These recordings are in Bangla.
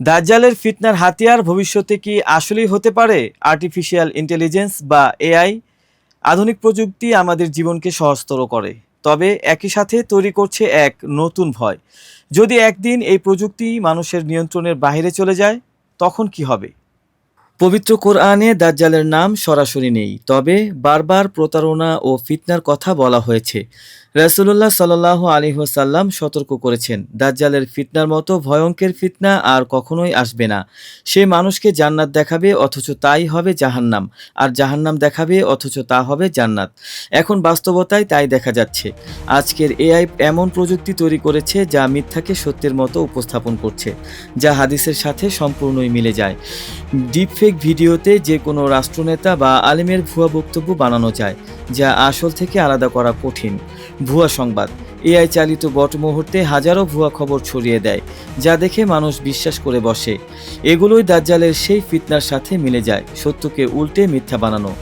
দাজ্জালের ফিতনার হাতিয়ার ভবিষ্যতে কি আসলেই হতে পারে? আর্টিফিশিয়াল ইন্টেলিজেন্স বা এআই আধুনিক প্রযুক্তি আমাদের জীবনকে সহজতর করে, তবে একই সাথে তৈরি করছে এক নতুন ভয়। যদি একদিন এই প্রযুক্তি মানুষের নিয়ন্ত্রণের বাইরে চলে যায়, তখন কি হবে? পবিত্র কোরআনে দাজ্জালের নাম সরাসরি নেই, তবে বারবার প্রতারণা ও ফিতনার কথা বলা হয়েছে। রাসূলুল্লাহ সাল্লাহ আলিহাসাল্লাম সতর্ক করেছেন, দাজ্জালের ফিতনার মতো ভয়ঙ্কর ফিতনা আর কখনোই আসবে না। সে মানুষকে জান্নাত দেখাবে, অথচ তাই হবে জাহান্নাম, আর জাহান্নাম দেখাবে, অথচ তা হবে জান্নাত। এখন বাস্তবতায় তাই দেখা যাচ্ছে। আজকের এআই এমন প্রযুক্তি তৈরি করেছে যা মিথ্যাকে সত্যের মতো উপস্থাপন করছে, যা হাদিসের সাথে সম্পূর্ণই মিলে যায়। ডিপফেক ভিডিওতে যে কোনো রাষ্ট্রনেতা বা আলিমের ভুয়া বক্তব্য বানানো যায়। যা আসল থেকে আলাদা করা কঠিন। ভুয়া সংবাদ। এআই চালিত বট মুহূর্তে হাজারো ভুয়া খবর ছড়িয়ে দেয়, যা দেখে মানুষ বিশ্বাস করে বসে। এগুলোই দাজ্জালের সেই ফিতনার সাথে মিলে যায়, সত্যকে উল্টে মিথ্যা বানানো।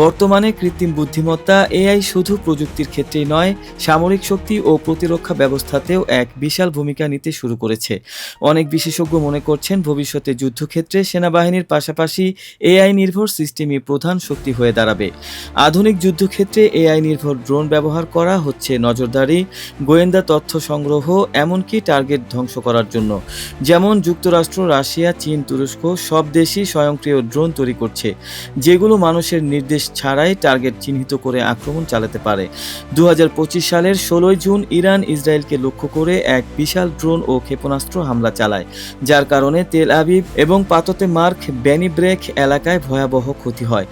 বর্তমানে কৃত্রিম বুদ্ধিমত্তা এআই শুধু প্রযুক্তির ক্ষেত্রেই নয়, সামরিক শক্তি ও প্রতিরক্ষা ব্যবস্থাতেও এক বিশাল ভূমিকা নিতে শুরু করেছে। অনেক বিশেষজ্ঞ মনে করছেন, ভবিষ্যতে যুদ্ধক্ষেত্রে সেনাবাহিনীর পাশাপাশি এআই নির্ভর সিস্টেমই প্রধান শক্তি হয়ে দাঁড়াবে। আধুনিক যুদ্ধক্ষেত্রে এআই নির্ভর ড্রোন ব্যবহার করা হচ্ছে নজরদারি গোয়েন্দা তথ্য সংগ্রহ, এমনকি টার্গেট ধ্বংস করার জন্য। যেমন যুক্তরাষ্ট্র, রাশিয়া, চীন, তুরস্ক, সব দেশই স্বয়ংক্রিয় ড্রোন তৈরি করছে, যেগুলো মানুষের নির্দেশ ছাড়াই টার্গেট চিহ্নিত করে আক্রমণ চালাতে পারে। দু হাজার পঁচিশ সালের ষোলোই জুন ইরান ইসরায়েলকে লক্ষ্য করে এক বিশাল ড্রোন ও ক্ষেপণাস্ত্র হামলা চালায়, যার কারণে তেল আবিব এবং পাততে মার্ক ব্যানি ব্রেক এলাকায় ভয়াবহ ক্ষতি হয়।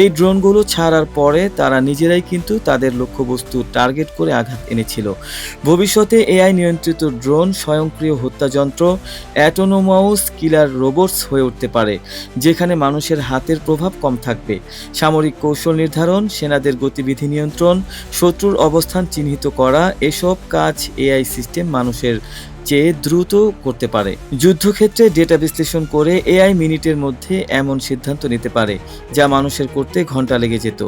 এই ড্রোনগুলো ছাড়ার পরে তারা নিজেরাই কিন্তু তাদের লক্ষ্যবস্তু টার্গেট করে আঘাত এনেছিল। ভবিষ্যতে এআই নিয়ন্ত্রিত ড্রোন, স্বয়ংক্রিয় হত্যাযন্ত্র অ্যাটোনোমাউস কিলার রোবটস হয়ে উঠতে পারে, যেখানে মানুষের হাতের প্রভাব কম থাকবে। সামরিক কৌশল নির্ধারণ, সেনাদের গতিবিধি নিয়ন্ত্রণ, শত্রুর অবস্থান চিহ্নিত করা, এসব কাজ এআই সিস্টেম মানুষের চেয়ে দ্রুত করতে পারে। যুদ্ধক্ষেত্রে ডেটা বিশ্লেষণ করে এআই মিনিটের মধ্যে এমন সিদ্ধান্ত নিতে পারে, যা মানুষের করতে ঘণ্টা লেগে যেত।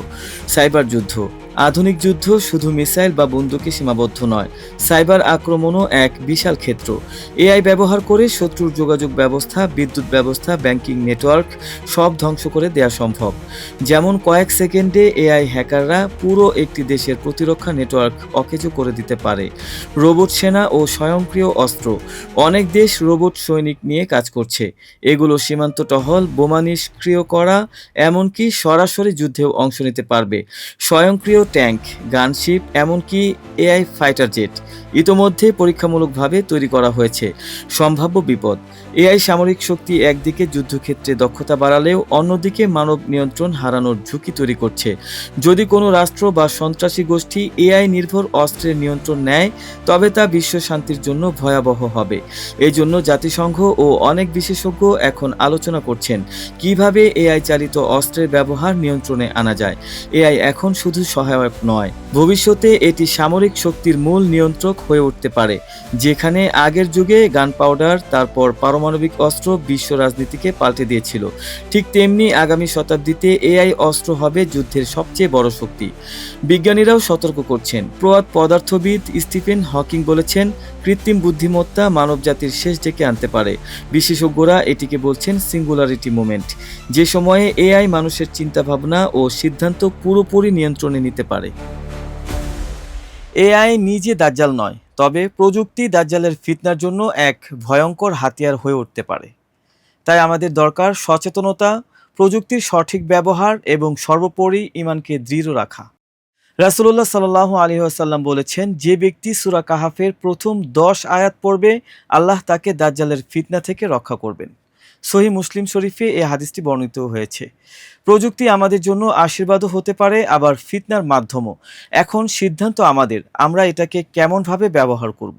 সাইবার যুদ্ধ আধুনিক যুদ্ধ শুধু মিসাইল বা বন্দুকে সীমাবদ্ধ নয়, সাইবার আক্রমণও এক বিশাল ক্ষেত্র। এআই ব্যবহার করে শত্রুর যোগাযোগ ব্যবস্থা, বিদ্যুৎ ব্যবস্থা, ব্যাংকিং নেটওয়ার্ক সব ধ্বংস করে দেওয়া সম্ভব। যেমন কয়েক সেকেন্ডে এআই হ্যাকাররা পুরো একটি দেশের প্রতিরক্ষা নেটওয়ার্ক অকেজো করে দিতে পারে। রোবট সেনা ও স্বয়ংক্রিয় অস্ত্র। অনেক দেশ রোবট সৈনিক নিয়ে কাজ করছে। এগুলো সীমান্ত টহল, বোমা নিষ্ক্রিয় করা, এমনকি সরাসরি যুদ্ধেও অংশ নিতে পারবে। স্বয়ংক্রিয় ট্যাঙ্ক, গানশিপ, এমনকি এআই ফাইটার জেট ইতোমধ্যে পরীক্ষামূলকভাবে তৈরি করা হয়েছে। সম্ভাব্য বিপদ, এআই সামরিক শক্তি একদিকে যুদ্ধক্ষেত্রে দক্ষতা বাড়ালেও অন্যদিকে মানব নিয়ন্ত্রণ হারানোর ঝুঁকি তৈরি করছে। যদি কোনো রাষ্ট্র বা সন্ত্রাসী গোষ্ঠী এআই নির্ভর অস্ত্রের নিয়ন্ত্রণ নেয়, তবে তা বিশ্ব শান্তির জন্য ভয়াবহ হবে। এই জন্য জাতিসংঘ ও অনেক বিশেষজ্ঞ এখন আলোচনা করছেন, কীভাবে এআই চালিত অস্ত্রের ব্যবহার নিয়ন্ত্রণে আনা যায়। এআই এখন শুধু সহায়ক নয়। ভবিষ্যতে এটি সামরিক শক্তির মূল নিয়ন্ত্রক হয়ে উঠতে পারে, যেখানে আগের যুগে গান পাউডার তারপর পারমাণবিক অস্ত্র বিশ্ব রাজনীতিকে পাল্টে দিয়েছিল। ঠিক তেমনি আগামী শতাব্দীতে এআই অস্ত্র হবে যুদ্ধের সবচেয়ে বড় শক্তি। বিজ্ঞানীরাও সতর্ক করছেন। প্রয়াত পদার্থবিদ স্টিফেন হকিং বলেছেন, কৃত্রিম বুদ্ধিমত্তা মানবজাতির শেষ ডেকে আনতে পারে। বিশেষজ্ঞরা এটিকে বলছেন সিঙ্গুলারিটি মুভমেন্ট যে সময়ে এআই মানুষের চিন্তাভাবনা ও সিদ্ধান্ত পুরোপুরি নিয়ন্ত্রণে নিতে পারে। এআই নিজে দাজ্জাল নয়, তবে প্রযুক্তি দাজ্জালের ফিতনার জন্য এক ভয়ঙ্কর হাতিয়ার হয়ে উঠতে পারে। তাই আমাদের দরকার সচেতনতা, প্রযুক্তির সঠিক ব্যবহার এবং সর্বোপরি ইমানকে দৃঢ় রাখা। রাসুল্লাহ সাল্লাহ আলী আসাল্লাম বলেছেন, যে ব্যক্তি সুরা কাহাফের প্রথম দশ আয়াত পড়বে, আল্লাহ তাকে দাজ্জালের ফিতনা থেকে রক্ষা করবেন। সহি মুসলিম শরীফে এ হাদিসটি বর্ণিত হয়েছে। প্রযুক্তি আমাদের জন্য আশীর্বাদও হতে পারে, আবার ফিতনার মাধ্যমও। এখন সিদ্ধান্ত আমাদের, আমরা এটাকে কেমনভাবে ব্যবহার করব?